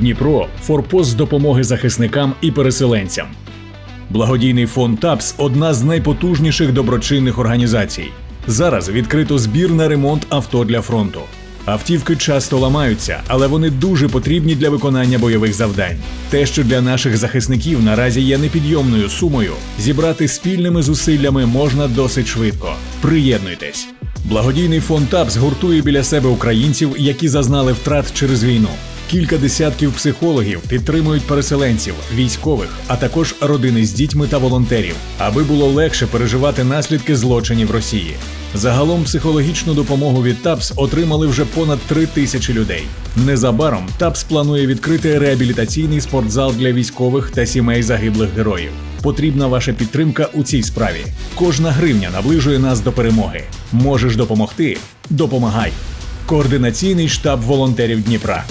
Дніпро форпост з допомоги захисникам і переселенцям. Благодійний фонд ТАПС одна з найпотужніших доброчинних організацій. Зараз відкрито збір на ремонт авто для фронту. Автівки часто ламаються, але вони дуже потрібні для виконання бойових завдань. Те, що для наших захисників наразі є непідйомною сумою, зібрати спільними зусиллями можна досить швидко. Приєднуйтесь. Благодійний фонд ТАПС гуртує біля себе українців, які зазнали втрат через війну. Кілька десятків психологів підтримують переселенців, військових, а також родини з дітьми та волонтерів, аби було легше переживати наслідки злочинів Росії. Загалом психологічну допомогу від ТАПС отримали вже понад три тисячі людей. Незабаром ТАПС планує відкрити реабілітаційний спортзал для військових та сімей загиблих героїв. Потрібна ваша підтримка у цій справі. Кожна гривня наближує нас до перемоги. Можеш допомогти? Допомагай. Координаційний штаб волонтерів Дніпра.